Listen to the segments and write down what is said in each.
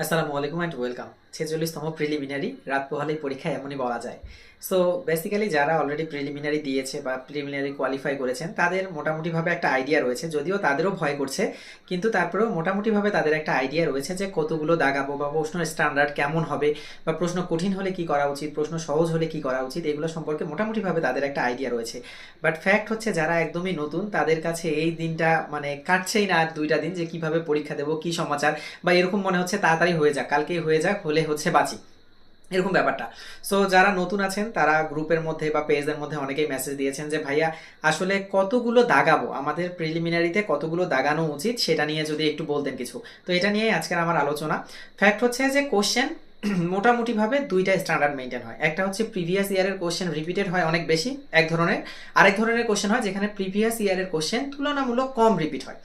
আসসালামু আলাইকুম and welcome ছেচল্লিশতম preliminary রাত পোহালেই পরীক্ষা এমনই বলা যায়। সো বেসিক্যালি যারা অলরেডি প্রিলিমিনারি দিয়েছে বা প্রিলিমিনারি কোয়ালিফাই করেছেন, তাদের মোটামুটিভাবে একটা আইডিয়া রয়েছে, যদিও তাদেরও ভয় করছে, কিন্তু তারপরেও মোটামুটিভাবে তাদের একটা আইডিয়া রয়েছে যে কতগুলো দাগাবো বা প্রশ্ন স্ট্যান্ডার্ড কেমন হবে বা প্রশ্ন কঠিন হলে কি করা উচিত, প্রশ্ন সহজ হলে কি করা উচিত, এগুলো সম্পর্কে মোটামুটিভাবে তাদের একটা আইডিয়া রয়েছে। বাট ফ্যাক্ট হচ্ছে যারা একদমই নতুন, তাদের কাছে এই দিনটা মানে কাটছেই না আর দুইটা দিন যে কীভাবে পরীক্ষা দেবো, কি সমাচার বা এরকম মনে হচ্ছে তাড়াতাড়ি হয়ে যাক, কালকেই হয়ে যাক, হলে হচ্ছে বাঁচি এরকম ব্যাপারটা। সো যারা নতুন আছেন, তারা গ্রুপের মধ্যে বা পেজের মধ্যে অনেকেই মেসেজ দিয়েছেন যে, ভাইয়া, আসলে কতগুলো দাগাবো? আমাদের প্রিলিমিনারিতে কতগুলো দাগানো উচিত? সেটা নিয়ে যদি একটু বলতেন কিছু। তো এটা নিয়ে আজকের আমার আলোচনা। ফ্যাক্ট হচ্ছে যে কোশ্চেন মোটামুটিভাবে দুইটা স্ট্যান্ডার্ড মেনটেন হয়। একটা হচ্ছে প্রিভিয়াস ইয়ারের কোশ্চেন রিপিটেড হয় অনেক বেশি, এক ধরনের। আরেক ধরনের কোশ্চেন হয় যেখানে প্রিভিয়াস ইয়ারের কোশ্চেন তুলনামূলক কম রিপিট হয়।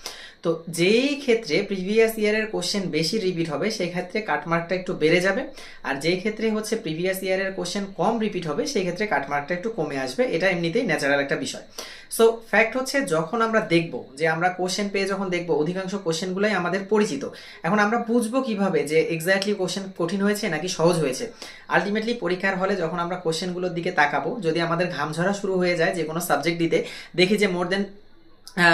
তো যেই ক্ষেত্রে প্রিভিয়াস ইয়ারের কোশ্চেন বেশি রিপিট হবে, সেই ক্ষেত্রে কাটমার্কটা একটু বেড়ে যাবে। আর যেই ক্ষেত্রে হচ্ছে প্রিভিয়াস ইয়ারের কোশ্চেন কম রিপিট হবে, সেই ক্ষেত্রে কাটমার্কটা একটু কমে আসবে। এটা এমনিতেই ন্যাচারাল একটা বিষয়। সো ফ্যাক্ট হচ্ছে যখন আমরা দেখব যে আমরা কোশ্চেন পেয়ে যখন দেখব, অধিকাংশ কোশ্চেনগুলোই আমাদের পরিচিত। এখন আমরা বুঝব কীভাবে যে এক্স্যাক্টলি কোশ্চেন কঠিন হয়েছে নাকি সহজ হয়েছে। আলটিমেটলি পরীক্ষার হলে যখন আমরা কোশ্চেনগুলোর দিকে তাকাবো, যদি আমাদের ঘাম ঝরা শুরু হয়ে যায় যে কোনো সাবজেক্ট দিতে, দেখি যে more than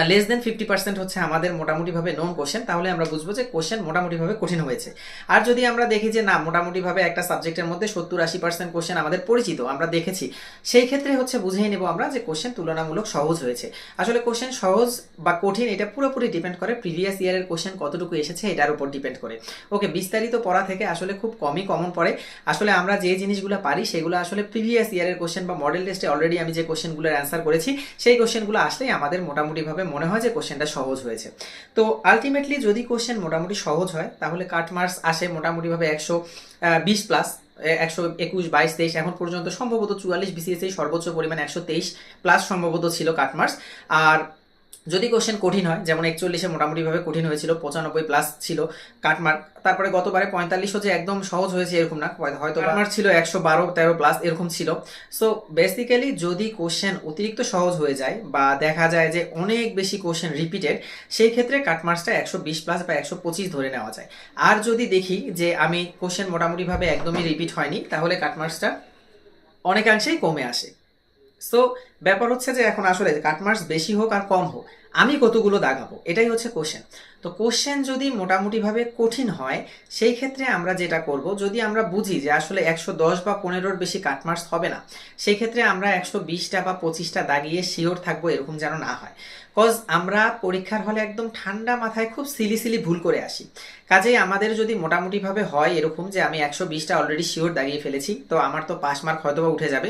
less than fifty percent হচ্ছে আমাদের মোটামুটিভাবে নন কোশ্চেন তাহলে আমরা বুঝব যে কোশ্চেন মোটামুটিভাবে কঠিন হয়েছে। আর যদি আমরা দেখি যে না, মোটামুটিভাবে একটা সাবজেক্টের মধ্যে সত্তর আশি পার্সেন্ট কোশ্চেন আমাদের পরিচিত, আমরা দেখেছি, সেই ক্ষেত্রে হচ্ছে বুঝেই নেব আমরা যে কোশ্চেন তুলনামূলক সহজ হয়েছে। আসলে কোশ্চেন সহজ বা কঠিন, এটা পুরোপুরি ডিপেন্ড করে প্রিভিয়াস ইয়ারের কোশ্চেন কতটুকু এসেছে, এটার উপর ডিপেন্ড করে। ওকে বিস্তারিত পড়া থেকে আসলে খুব কমই কমন পড়ে। আসলে আমরা যে জিনিসগুলো পারি, সেগুলো আসলে প্রিভিয়াস ইয়ারের কোশ্চেন বা মডেল টেস্টে অলরেডি আমি যে কোশ্চেনগুলোর অ্যান্সার করেছি, সেই কোশ্চেনগুলো আসলেই আমাদের মোটামুটিভাবে মনে হয় যে কোশ্চেনটা সহজ হয়েছে। তো আলটিমেটলি যদি কোশ্চেন মোটামুটি সহজ হয়, তাহলে কাট মার্কস আসে মোটামুটিভাবে একশো বিশ প্লাস একশো একুশ, বাইশ, তেইশ, এখন পর্যন্ত সম্ভবত চুয়াল্লিশ বিসিএস সর্বোচ্চ পরিমাণ একশো তেইশ প্লাস সম্ভবত ছিল কাটমার্স আর যদি কোশ্চেন কঠিন হয়, যেমন একচল্লিশে মোটামুটিভাবে কঠিন হয়েছিল, পঁচানব্বই প্লাস ছিল কাটমার্ক তারপরে গতবারে পঁয়তাল্লিশও যে একদম সহজ হয়েছে এরকম না, হয়তো কাটমার্ক ছিল একশো বারো, তেরো প্লাস এরকম ছিল। সো বেসিক্যালি যদি কোশ্চেন অতিরিক্ত সহজ হয়ে যায় বা দেখা যায় যে অনেক বেশি কোশ্চেন রিপিটেড সেই ক্ষেত্রে কাটমার্কসটা একশো বিশ প্লাস বা একশো পঁচিশ ধরে নেওয়া যায়। আর যদি দেখি যে আমি কোশ্চেন মোটামুটিভাবে একদমই রিপিট হয়নি, তাহলে কাটমার্কসটা অনেকাংশেই কমে আসে। সো ব্যাপার হচ্ছে যে এখন আসলে কাটমার্কস বেশি হোক আর কম হোক, আমি কতগুলো দাগাবো? এটাই হচ্ছে কোশ্চেন তো কোশ্চেন যদি মোটামুটিভাবে কঠিন হয়, সেই ক্ষেত্রে আমরা যেটা করব, যদি আমরা বুঝি যে আসলে একশো দশ বা পনেরোর বেশি কাটমার্কস হবে না, সেই ক্ষেত্রে আমরা একশো বিশটা বা পঁচিশটা দাগিয়ে শিওর থাকব এরকম যেন না হয়। কজ আমরা পরীক্ষার হলে একদম ঠান্ডা মাথায় খুব সিলি সিলি ভুল করে আসি। কাজেই আমাদের যদি মোটামুটিভাবে হয় এরকম যে আমি একশো বিশটা অলরেডি শিওর দাগিয়ে ফেলেছি, তো আমার তো পাস মার্ক হয়তো উঠে যাবে,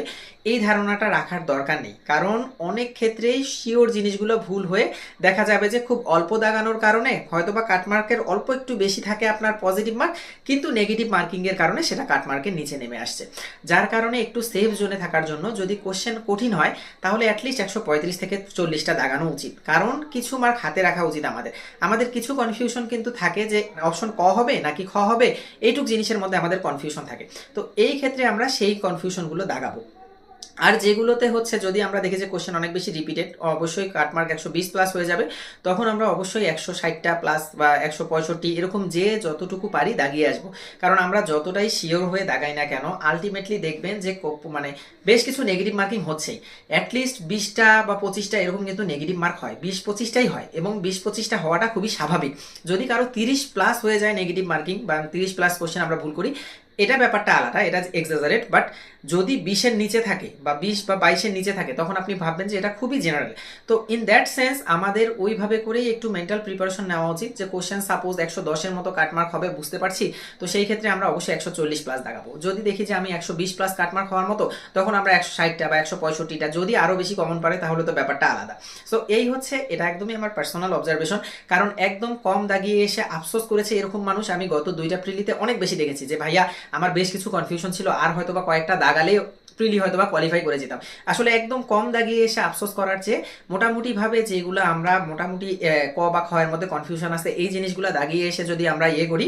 এই ধারণাটা রাখার দরকার নেই। কারণ অনেক ক্ষেত্রেই শিওর জিনিসগুলো ভুল হয়ে দেখা যাবে যে খুব অল্প দাগানোর কারণে হয়তো বা কাটমার্কের অল্প একটু বেশি থাকে আপনার পজিটিভ মার্ক কিন্তু নেগেটিভ মার্কিংয়ের কারণে সেটা কাটমার্কের নিচে নেমে আসছে। যার কারণে একটু সেফ জোনে থাকার জন্য যদি কোশ্চেন কঠিন হয়, তাহলে অ্যাটলিস্ট একশো পঁয়ত্রিশ থেকে চল্লিশটা দাগানো উচিত। কারণ কিছু মার্ক হাতে রাখা উচিত আমাদের। আমাদের কিছু কনফিউশন কিন্তু থাকে যে অপশন ক হবে নাকি খ হবে, এইটুক জিনিসের মধ্যে আমাদের কনফিউশন থাকে। তো এই ক্ষেত্রে আমরা সেই কনফিউশনগুলো দাগাবো। আর যেগুলোতে হচ্ছে যদি আমরা দেখি যে কোশ্চেন অনেক বেশি রিপিটেড অবশ্যই কাটমার্ক একশো বিশ প্লাস হয়ে যাবে। তখন আমরা অবশ্যই একশো ষাটটা প্লাস বা একশো পঁয়ষট্টি, এরকম যে যতটুকু পারি দাগিয়ে আসব। কারণ আমরা যতটাই শিওর হয়ে দাগাই না কেন আলটিমেটলি দেখবেন যে মানে বেশ কিছু নেগেটিভ মার্কিং হচ্ছেই। অ্যাটলিস্ট বিশটা বা পঁচিশটা এরকম কিন্তু নেগেটিভ মার্ক হয়। বিশ পঁচিশটাই হয় এবং বিশ পঁচিশটা হওয়াটা খুবই স্বাভাবিক। যদি কারও তিরিশ প্লাস হয়ে যায় নেগেটিভ মার্কিং বা তিরিশ প্লাস কোশ্চেন আমরা ভুল করি এটা ব্যাপারটা আলাদা, এটা এক্সাজারেট বাট যদি বিশের নিচে থাকে বা বিশ বা বাইশের নিচে থাকে, তখন আপনি ভাববেন যে এটা খুবই জেনারেল তো ইন দ্যাট সেন্স আমাদের ওইভাবে করেই একটু মেন্টাল প্রিপারেশন নেওয়া উচিত যে কোশ্চেন সাপোজ একশো দশের মতো কাটমার্ক হবে, বুঝতে পারছি? তো সেই ক্ষেত্রে আমরা অবশ্যই একশো চল্লিশ প্লাস দেখাবো যদি দেখি যে আমি একশো বিশ প্লাস কাটমার্ক হওয়ার মতো, তখন আমরা একশো ষাটটা বা একশো পঁয়ষট্টিটা, যদি আরও বেশি কমন পারে, তাহলে তো ব্যাপারটা আলাদা। সো এই হচ্ছে, এটা একদমই আমার পার্সোনাল অবজারভেশন কারণ একদম কম দাগিয়ে এসে আফসোস করেছে এরকম মানুষ, আমি গত দুইটা প্রিলিতে অনেক বেশি দেখেছি যে, ভাইয়া আমার বেশ কিছু কনফিউশন ছিল, আর হয়তো বা কয়েকটা দাগালে প্রিলি হয়তো বা কোয়ালিফাই করে যেতাম। আসলে একদম কম দাগিয়ে এসে আফসোস করার চেয়ে মোটামুটিভাবে যেগুলো আমরা মোটামুটি ক বা খয়ের মধ্যে কনফিউশন আছে, এই জিনিসগুলো দাগিয়ে এসে যদি আমরা ইয়ে করি,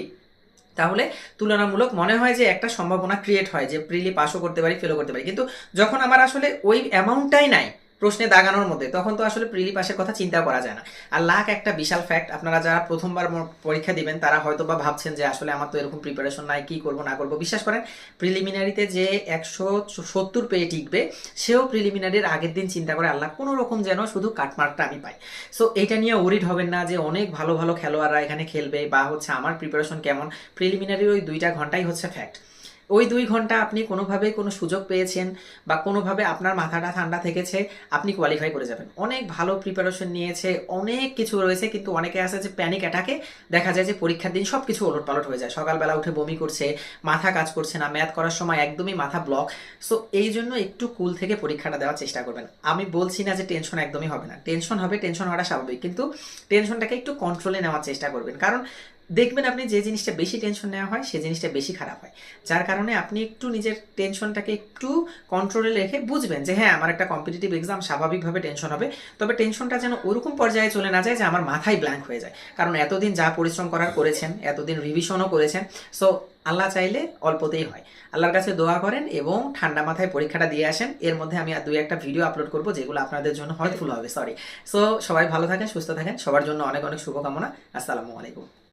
তাহলে তুলনামূলক মনে হয় যে একটা সম্ভাবনা ক্রিয়েট হয়, যে প্রিলি পাসও করতে পারি ফেলও করতে পারি। কিন্তু যখন আমার আসলে ওই অ্যামাউন্টটাই নাই প্রশ্নে দাগানোর মধ্যে, তখন তো আসলে প্রিলি পাশের কথা চিন্তা করা যায় না। আর লাখ একটা বিশাল ফ্যাক্ট আপনারা যারা প্রথমবার পরীক্ষা দিবেন, তারা হয়তো বা ভাবছেন যে আসলে আমার তো এরকম প্রিপারেশন নাই, কি করব, না করব। বিশ্বাস করেন প্রিলিমিনারিতে যে একশো সত্তর পেয়ে টিকবে, সেও প্রিলিমিনারির আগের দিন চিন্তা করে আল্লাহ কোনো রকম যেন শুধু কাটমার্কটা আমি পাই। সো এটা নিয়ে ওরিড হবেন না যে অনেক ভালো ভালো খেলোয়াড়রা এখানে খেলবে বা হচ্ছে আমার প্রিপারেশন কেমন। প্রিলিমিনারির ওই দুইটা ঘন্টাই হচ্ছে ফ্যাক্ট ওই দুই ঘণ্টা আপনি কোনোভাবে কোনো সুযোগ পেয়েছেন বা কোনোভাবে আপনার মাথাটা ঠান্ডা থেকেছে, আপনি কোয়ালিফাই করে যাবেন। অনেক ভালো প্রিপারেশন নিয়েছে, অনেক কিছু রয়েছে, কিন্তু অনেকে আছে যে প্যানিক অ্যাটাকে দেখা যায় যে পরীক্ষার দিন সব কিছু ওলট পালট হয়ে যায়। সকালবেলা উঠে বমি করছে, মাথা কাজ করছে না ম্যাথ করার সময় একদমই মাথা ব্লক সো এই জন্য একটু কুল থেকে পরীক্ষাটা দেওয়ার চেষ্টা করবেন। আমি বলছি না যে টেনশন একদমই হবে না। টেনশন হবে টেনশন হওয়াটা স্বাভাবিক, কিন্তু টেনশনটাকে একটু কন্ট্রোলে নেওয়ার চেষ্টা করবেন। কারণ দেখবেন আপনি যে জিনিসটা বেশি টেনশন নেওয়া হয়, সে জিনিসটা বেশি খারাপ হয়। যার কারণে আপনি একটু নিজের টেনশনটাকে একটু কন্ট্রোলে রেখে বুঝবেন যে হ্যাঁ আমার একটা কম্পিটিটিভ এক্সাম স্বাভাবিকভাবে টেনশন হবে। তবে টেনশনটা যেন ওরকম পর্যায়ে চলে না যায় যে, আমার মাথায় ব্ল্যাঙ্ক হয়ে যায়। কারণ এতদিন যা পরিশ্রম করার করেছেন, এতদিন রিভিশনও করেছেন সো আল্লাহ চাইলে অল্পতেই হয়। আল্লাহর কাছে দোয়া করেন এবং ঠান্ডা মাথায় পরীক্ষাটা দিয়ে আসেন। এর মধ্যে আমি আর দুই একটা ভিডিও আপলোড করব, যেগুলো আপনাদের জন্য হেল্পফুল হবে সরি সো সবাই ভালো থাকেন, সুস্থ থাকেন। সবার জন্য অনেক অনেক শুভকামনা। আসসালামু আলাইকুম।